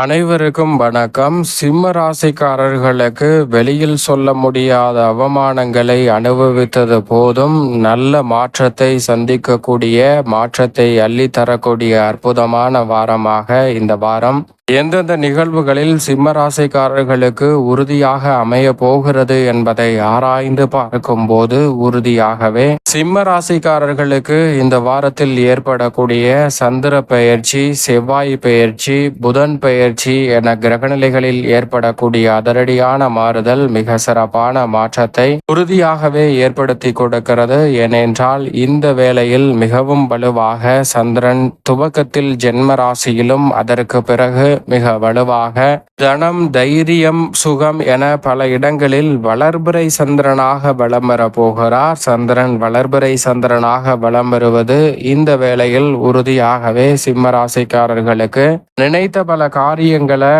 அனைவருக்கும் வணக்கம். சிம்ம ராசிக்காரர்களுக்கு வெளியில் சொல்ல முடியாத அவமானங்களை அனுபவித்தது போதும். நல்ல மாற்றத்தை சந்திக்கக்கூடிய மாற்றத்தை அள்ளி தரக்கூடிய அற்புதமான வாரமாக இந்த வாரம் எந்தெந்த நிகழ்வுகளில் சிம்ம ராசிக்காரர்களுக்கு உறுதியாக அமைய போகிறது என்பதை ஆராய்ந்து பார்க்கும்போது உறுதியாகவே சிம்ம ராசிக்காரர்களுக்கு இந்த வாரத்தில் ஏற்படக்கூடிய சந்திர பெயர்ச்சி செவ்வாய் பெயர்ச்சி புதன் பெயர்ச்சி என கிரகநிலைகளில் ஏற்படக்கூடிய அதிரடியான மாறுதல் மிக சிறப்பான மாற்றத்தை உறுதியாகவே ஏற்படுத்தி கொடுக்கிறது. ஏனென்றால் இந்த வேளையில் மிகவும் வலுவாக சந்திரன் துவக்கத்தில் ஜென்ம ராசியிலும் அதற்கு பிறகு மிக வலுவாக. தனம் தைரியம் சுகம் என பல இடங்களில் வளர்பிறை சந்திரனாக வலம் வர போகிறார். சந்திரன் வளர்பிறை சந்திரனாக வலம் வருவது இந்த வேளையில் உறுதியாகவே சிம்ம ராசிக்காரர்களுக்கு நினைத்த பல காரியங்களை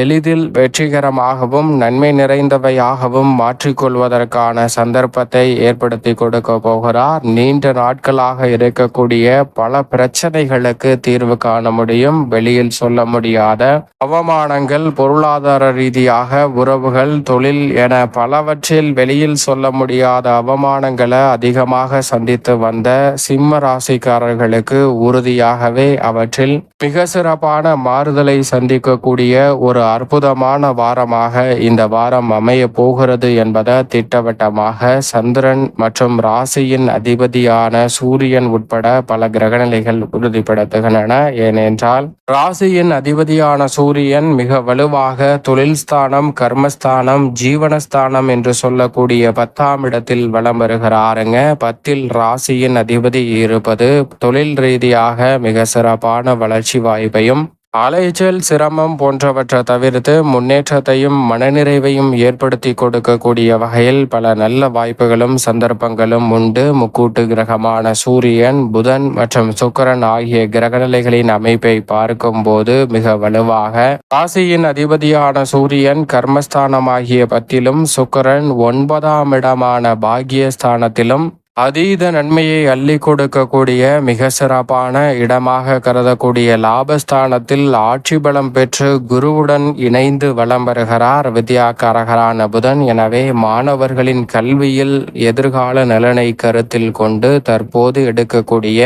எளிதில் வெற்றிகரமாகவும் நன்மை நிறைந்தவையாகவும் மாற்றிக்கொள்வதற்கான சந்தர்ப்பத்தை ஏற்படுத்தி கொடுக்க போகிறார். நீண்ட நாட்களாக இருக்கக்கூடிய பல பிரச்சனைகளுக்கு தீர்வு காண முடியும். வெளியில் சொல்ல முடியாது. அவமானங்கள் பொருளாதார ரீதியாக உறவுகள் தொழில் என பலவற்றில் வெளியில் சொல்ல முடியாத அவமானங்களை அதிகமாக சந்தித்து வந்த சிம்ம ராசிக்காரர்களுக்கு உறுதியாகவே அவற்றில் மிக சிறப்பான மாறுதலை சந்திக்கக்கூடிய ஒரு அற்புதமான வாரமாக இந்த வாரம் அமைய போகிறது என்பதை திட்டவட்டமாக சந்திரன் மற்றும் ராசியின் அதிபதியான சூரியன் உட்பட பல கிரகநிலைகள் உறுதிப்படுத்துகின்றன. ஏனென்றால் ராசியின் அதிபதியான சூரியன் மிக வலுவாக தொழில் ஸ்தானம் கர்மஸ்தானம் ஜீவனஸ்தானம் என்று சொல்லக்கூடிய பத்தாம் இடத்தில் வலம் வருகிறாருங்க. பத்தில் ராசியின் அதிபதி இருப்பது தொழில் ரீதியாக மிக சிறப்பான வளர்ச்சி வாய்ப்பையும் அலைச்சல் சிரமம் போன்றவற்றை தவிர்த்து முன்னேற்றத்தையும் மனநிறைவையும் ஏற்படுத்தி கொடுக்கக்கூடிய வகையில் பல நல்ல வாய்ப்புகளும் சந்தர்ப்பங்களும் உண்டு. முக்கூட்டு கிரகமான சூரியன் புதன் மற்றும் சுக்கரன் ஆகிய கிரகநிலைகளின் அமைப்பை பார்க்கும்போது மிக வலுவாக ராசியின் அதிபதியான சூரியன் கர்மஸ்தானமாகிய பத்திலும் சுக்கரன் ஒன்பதாம் இடமான பாகியஸ்தானத்திலும் அதீத நன்மையை அள்ளி கொடுக்கக்கூடிய மிக சிறப்பான இடமாக கருதக்கூடிய லாபஸ்தானத்தில் ஆட்சி பலம் பெற்று குருவுடன் இணைந்து வலம் வருகிறார் வித்யாக்காரகரான புதன். எனவே மாணவர்களின் கல்வியில் எதிர்கால நலனை கருத்தில் கொண்டு தற்போது எடுக்கக்கூடிய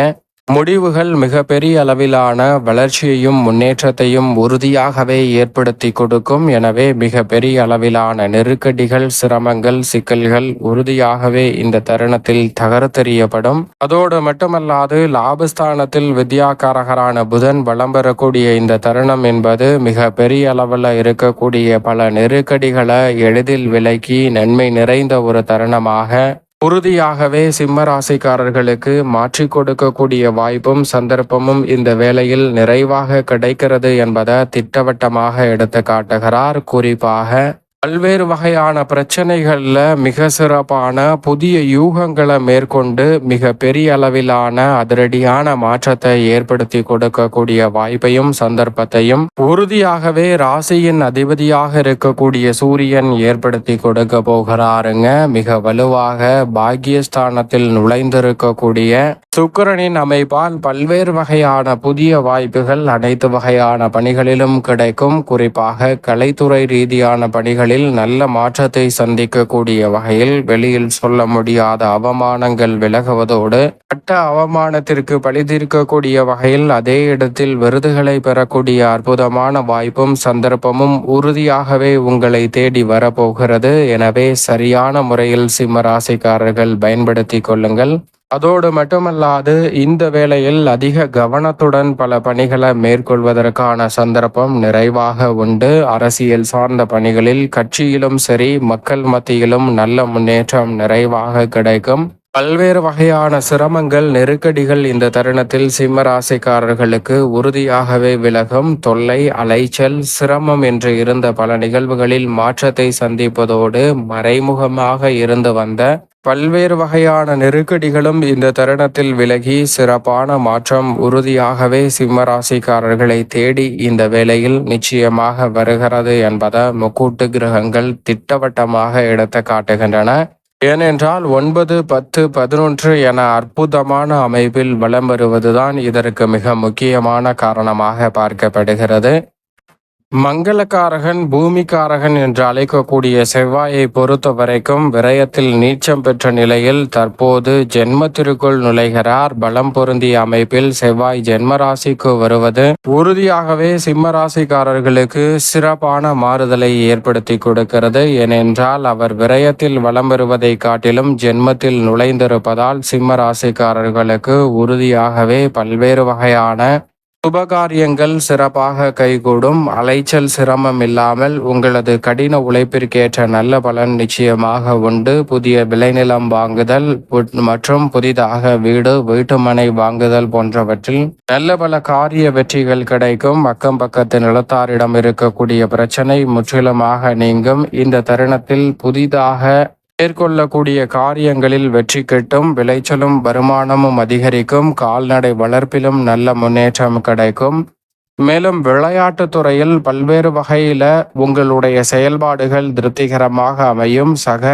முடிவுகள் மிகப்பெரிய அளவிலான வளர்ச்சியையும் முன்னேற்றத்தையும் உறுதியாகவே ஏற்படுத்தி கொடுக்கும். எனவே மிகப்பெரிய அளவிலான நெருக்கடிகள் சிரமங்கள் சிக்கல்கள் உறுதியாகவே இந்த தருணத்தில் தகர்த்தெறியப்படும். அதோடு மட்டுமல்லாது லாபஸ்தானத்தில் வித்யாகாரகரான புதன் வளம் பெறக்கூடிய இந்த தருணம் என்பது மிக பெரிய அளவில் இருக்கக்கூடிய பல நெருக்கடிகளை எளிதில் விலக்கி நன்மை நிறைந்த ஒரு தருணமாக உறுதியாகவே சிம்ம ராசிக்காரர்களுக்கு மாற்றி கொடுக்கக்கூடிய வாய்ப்பும் சந்தர்ப்பமும் இந்த வேளையில் நிறைவாக கிடைக்கிறது என்பதை திட்டவட்டமாக எடுத்து காட்டுகிறார் குறிப்பாக பல்வேறு வகையான பிரச்சனைகளில் மிக சிறப்பான புதிய யூகங்களை மேற்கொண்டு மிக பெரிய அளவிலான அதிரடியான மாற்றத்தை ஏற்படுத்தி கொடுக்கக்கூடிய வாய்ப்பையும் சந்தர்ப்பத்தையும் உறுதியாகவே ராசியின் அதிபதியாக இருக்கக்கூடிய சூரியன் ஏற்படுத்தி கொடுக்க போகிறாருங்க. மிக வலுவாக பாக்கியஸ்தானத்தில் நுழைந்திருக்கக்கூடிய சுக்கரனின் அமைப்பால் பல்வேறு வகையான புதிய வாய்ப்புகள் அனைத்து வகையான பணிகளிலும் கிடைக்கும். குறிப்பாக கலைத்துறை ரீதியான பணிகளில் நாட்களில் நல்ல மாற்றத்தை சந்திக்கக்கூடிய வகையில் வெளியில் சொல்ல முடியாத அவமானங்கள் விலகுவதோடு பட்ட அவமானத்திற்கு பழிதீர்க்கக்கூடிய வகையில் அதே இடத்தில் விருதுகளை பெறக்கூடிய அற்புதமான வாய்ப்பும் சந்தர்ப்பமும் உறுதியாகவே உங்களை தேடி வரப்போகிறது. எனவே சரியான முறையில் சிம்ம ராசிக்காரர்கள் பயன்படுத்தி கொள்ளுங்கள். அதோடு மட்டுமல்லாது இந்த வேளையில் அதிக கவனத்துடன் பல பணிகளை மேற்கொள்வதற்கான சந்தர்ப்பம் நிறைவாக உண்டு. அரசியல் சார்ந்த பணிகளில் கட்சியிலும் சரி மக்கள் மத்தியிலும் நல்ல முன்னேற்றம் நிறைவாக கிடைக்கும். பல்வேறு வகையான சிரமங்கள் நெருக்கடிகள் இந்த தருணத்தில் சிம்மராசிக்காரர்களுக்கு உறுதியாகவே விலகும். தொல்லை அலைச்சல் சிரமம் என்று இருந்த பல நிகழ்வுகளில் மாற்றத்தை சந்திப்பதோடு மறைமுகமாக இருந்து வந்த பல்வேறு வகையான நெருக்கடிகளும் இந்த தருணத்தில் விலகி சிறப்பான மாற்றம் உறுதியாகவே சிம்மராசிக்காரர்களை தேடி இந்த வேளையில் நிச்சயமாக வருகிறது என்பதை முக்கூட்டு கிரகங்கள் திட்டவட்டமாக எடுத்து காட்டுகின்றன. ஏனென்றால் ஒன்பது பத்து பதினொன்று என அற்புதமான அமைப்பில் வலம் வருவதுதான் இதற்கு மிக முக்கியமான காரணமாக பார்க்கப்படுகிறது. மங்களக்காரகன் பூமிக்காரகன் என்று அழைக்கக்கூடிய செவ்வாயை பொறுத்த வரைக்கும் விரயத்தில் நீச்சம் பெற்ற நிலையில் தற்போது ஜென்மத்திற்குள் நுழைகிறார். பலம் பொருந்திய அமைப்பில் செவ்வாய் ஜென்மராசிக்கு வருவது உறுதியாகவே சிம்மராசிக்காரர்களுக்கு சிறப்பான மாறுதலை ஏற்படுத்தி கொடுக்கிறது. ஏனென்றால் அவர் விரயத்தில் வலம் பெறுவதை காட்டிலும் ஜென்மத்தில் நுழைந்திருப்பதால் சிம்ம ராசிக்காரர்களுக்கு உறுதியாகவே பல்வேறு வகையான சுபகாரியங்கள் சிறப்பாக கைகூடும். அலைச்சல் சிரமம் இல்லாமல் உங்களது கடின உழைப்பிற்கேற்ற நல்ல பலன் நிச்சயமாக உண்டு. புதிய விளைநிலம் வாங்குதல் மற்றும் புதிதாக வீடு வீட்டுமனை வாங்குதல் போன்றவற்றில் நல்ல பல காரிய வெற்றிகள் கிடைக்கும். அக்கம் பக்கத்து நிலத்தாரிடம் இருக்கக்கூடிய பிரச்சனை முற்றிலுமாக நீங்கும். இந்த தருணத்தில் புதிதாக மேற்கொள்ளக்கூடிய காரியங்களில் வெற்றி கிட்டும் விளைச்சலும் வருமானமும் அதிகரிக்கும் கால்நடை வளர்ப்பிலும் நல்ல முன்னேற்றம் கிடைக்கும். மேலும் விளையாட்டு துறையில் பல்வேறு வகையில உங்களுடைய செயல்பாடுகள் திருப்திகரமாக அமையும். சக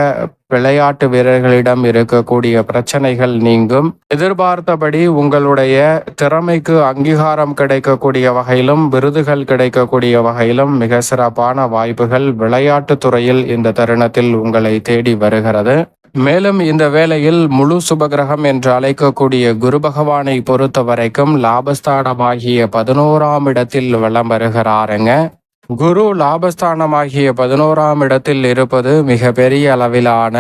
விளையாட்டு வீரர்களிடம் இருக்கக்கூடிய பிரச்சனைகள் நீங்கும். எதிர்பார்த்தபடி உங்களுடைய திறமைக்கு அங்கீகாரம் கிடைக்கக்கூடிய வகையிலும் விருதுகள் கிடைக்கக்கூடிய வகையிலும் மிக சிறப்பான வாய்ப்புகள் விளையாட்டு துறையில் இந்த தருணத்தில் உங்களை தேடி வருகிறது. மேலும் இந்த வேளையில் முழு சுபகிரகம் என்று அழைக்கக்கூடிய குரு பகவானை பொறுத்த வரைக்கும் லாபஸ்தானமாகிய பதினோராம் இடத்தில் வளம் வருகிறாருங்க குரு லாபஸ்தானமாகிய பதினோராம் இடத்தில் இருப்பது மிக பெரிய அளவிலான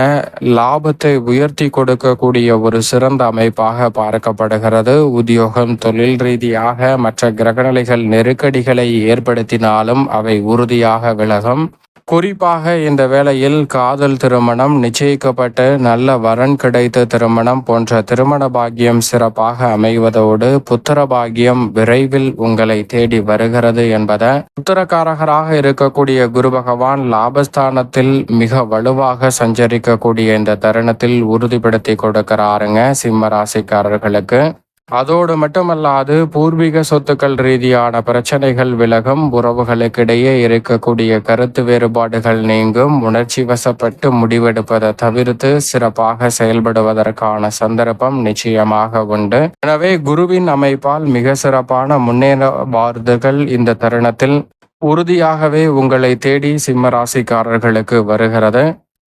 லாபத்தை உயர்த்தி கொடுக்கக்கூடிய ஒரு சிறந்த அமைப்பாக பார்க்கப்படுகிறது. உத்தியோகம் தொழில் ரீதியாக மற்ற கிரகநிலைகள் நெருக்கடிகளை ஏற்படுத்தினாலும் அவை உறுதியாக விலகும். குறிப்பாக இந்த வேளையில் காதல் திருமணம் நிச்சயிக்கப்பட்டு நல்ல வரன் கிடைத்த திருமணம் போன்ற திருமண பாக்கியம் சிறப்பாக அமைவதோடு புத்திர பாக்கியம் விரைவில் உங்களை தேடி வருகிறது என்பதை புத்திரக்காரகராக இருக்கக்கூடிய குரு பகவான் லாபஸ்தானத்தில் மிக வலுவாக சஞ்சரிக்கக்கூடிய இந்த தருணத்தில் உறுதிப்படுத்தி கொடுக்கிறாருங்க சிம்ம ராசிக்காரர்களுக்கு. அதோடு மட்டுமல்லாது பூர்வீக சொத்துக்கள் ரீதியான பிரச்சனைகள் விலகும் உறவுகளுக்கிடையே இருக்கக்கூடிய கருத்து வேறுபாடுகள் நீங்கும். உணர்ச்சி வசப்பட்டு முடிவெடுப்பதை தவிர்த்து சிறப்பாக செயல்படுவதற்கான சந்தர்ப்பம் நிச்சயமாக உண்டு. எனவே குருவின் அமைப்பால் மிக சிறப்பான முன்னேறவாறுதல்கள் இந்த தருணத்தில் உறுதியாகவே உங்களை தேடி சிம்ம ராசிக்காரர்களுக்கு வருகிறது.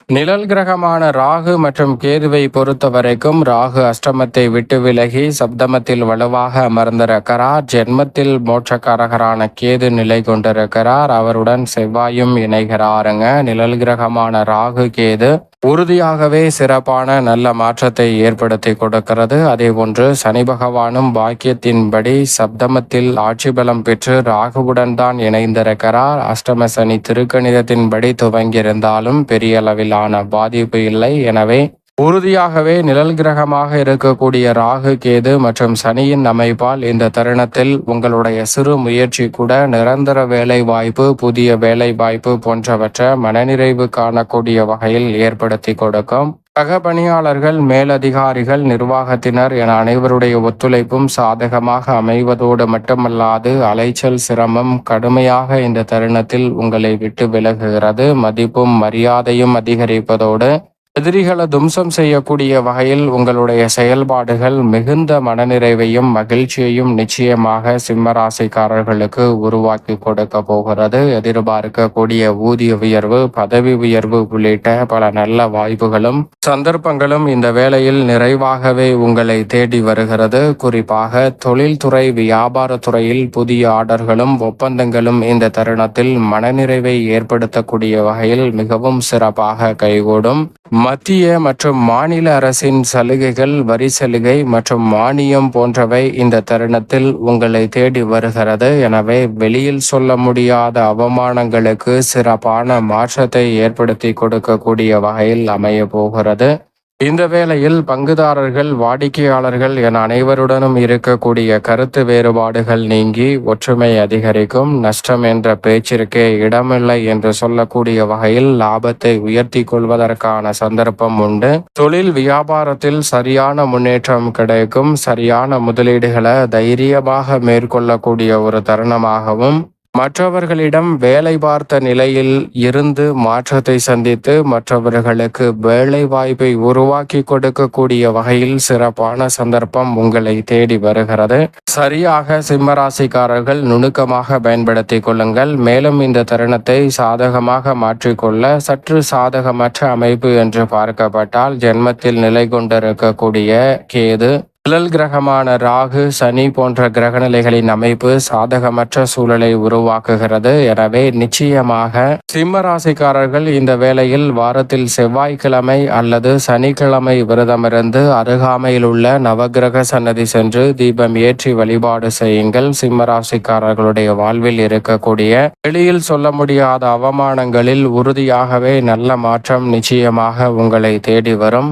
நிழல் கிரகமான ராகு மற்றும் கேதுவை பொறுத்த வரைக்கும் ராகு அஷ்டமத்தை விட்டு விலகி சப்தமத்தில் வலுவாக அமர்ந்திருக்கிறார். ஜென்மத்தில் மோட்சக்காரகரான கேது நிலை கொண்டிருக்கிறார். அவருடன் செவ்வாயும் இணைகிறாருங்க. நிழல் கிரகமான ராகு கேது உறுதியாகவே சிறப்பான நல்ல மாற்றத்தை ஏற்படுத்தி கொடுக்கிறது. அதே போன்று சனி பகவானும் பாக்கியத்தின்படி சப்தமத்தில் ஆட்சி பலம் பெற்று ராகுவுடன் தான் இணைந்திருக்கிறார். அஷ்டம சனி திருக்கணிதத்தின்படி துவங்கியிருந்தாலும் பெரிய அளவிலான பாதிப்பு இல்லை. எனவே உறுதியாகவே நிழல் கிரகமாக இருக்கக்கூடிய ராகு கேது மற்றும் சனியின் அமைப்பால் இந்த தருணத்தில் உங்களுடைய சிறு முயற்சி கூட நிரந்தர வேலை வாய்ப்பு புதிய வேலை வாய்ப்பு போன்றவற்றை மனநிறைவு காணக்கூடிய வகையில் ஏற்படுத்தி கொடுக்கும். சக பணியாளர்கள் மேலதிகாரிகள் நிர்வாகத்தினர் என அனைவருடைய ஒத்துழைப்பும் சாதகமாக அமைவதோடு மட்டுமல்லாது அலைச்சல் சிரமம் கடுமையாக இந்த தருணத்தில் உங்களை விட்டு விலகுகிறது. மதிப்பும் மரியாதையும் அதிகரிப்பதோடு எதிரிகளை தும்சம் செய்யக்கூடிய வகையில் உங்களுடைய செயல்பாடுகள் மிகுந்த மனநிறைவையும் மகிழ்ச்சியையும் நிச்சயமாக சிம்மராசிக்காரர்களுக்கு உருவாக்கி கொடுக்க போகிறது. எதிர்பார்க்கக்கூடிய ஊதிய உயர்வு பதவி உயர்வு உள்ளிட்ட பல நல்ல வாய்ப்புகளும் சந்தர்ப்பங்களும் இந்த வேளையில் நிறைவாகவே உங்களை தேடி வருகிறது. குறிப்பாக தொழில்துறை வியாபாரத்துறையில் புதிய ஆர்டர்களும் ஒப்பந்தங்களும் இந்த தருணத்தில் மனநிறைவை ஏற்படுத்தக்கூடிய வகையில் மிகவும் சிறப்பாக கைகூடும். மத்திய மற்றும் மாநில அரசின் சலுகைகள் வரி சலுகை மற்றும் மானியம் போன்றவை இந்த தருணத்தில் உங்களை தேடி வருகிறது. எனவே வெளியில் சொல்ல முடியாத அவமானங்களுக்கு சிறப்பான மாற்றத்தை ஏற்படுத்தி கொடுக்கக்கூடிய வகையில் அமைய போகிறது. இந்த வேளையில் பங்குதாரர்கள் வாடிக்கையாளர்கள் என அனைவருடனும் இருக்கக்கூடிய கருத்து வேறுபாடுகள் நீங்கி ஒற்றுமை அதிகரிக்கும். நஷ்டம் என்ற பேச்சிற்கே இடமில்லை என்று சொல்லக்கூடிய வகையில் லாபத்தை உயர்த்தி கொள்வதற்கான சந்தர்ப்பம் உண்டு. தொழில் வியாபாரத்தில் சரியான முன்னேற்றம் கிடைக்கும். சரியான முதலீடுகளை தைரியமாக மேற்கொள்ளக்கூடிய ஒரு தருணமாகவும் மற்றவர்களிடம் வேலை பார்த்த நிலையில் இருந்து மாற்றத்தை சந்தித்து மற்றவர்களுக்கு வேலை வாய்ப்பை உருவாக்கி கொடுக்கக்கூடிய வகையில் சிறப்பான சந்தர்ப்பம் உங்களை தேடி வருகிறது. சரியாக சிம்மராசிக்காரர்கள் நுணுக்கமாக பயன்படுத்தி கொள்ளுங்கள். மேலும் இந்த தருணத்தை சாதகமாக மாற்றிக்கொள்ள சற்று சாதகமற்ற அமைப்பு என்று பார்க்கப்பட்டால் ஜென்மத்தில் நிலை கொண்டிருக்கக்கூடிய கேது நிழல் கிரகமான ராகு சனி போன்ற கிரகநிலைகளின் அமைப்பு சாதகமற்ற சூழலை உருவாக்குகிறது. எனவே நிச்சயமாக சிம்ம ராசிக்காரர்கள் இந்த வேளையில் வாரத்தில் செவ்வாய்க்கிழமை அல்லது சனிக்கிழமை விரதமிருந்து அருகாமையில் உள்ள நவகிரக சன்னதி சென்று தீபம் ஏற்றி வழிபாடு செய்யுங்கள். சிம்ம ராசிக்காரர்களுடைய வாழ்வில் இருக்கக்கூடிய வெளியில் சொல்ல முடியாத அவமானங்களில் உறுதியாகவே நல்ல மாற்றம் நிச்சயமாக உங்களை தேடி வரும்.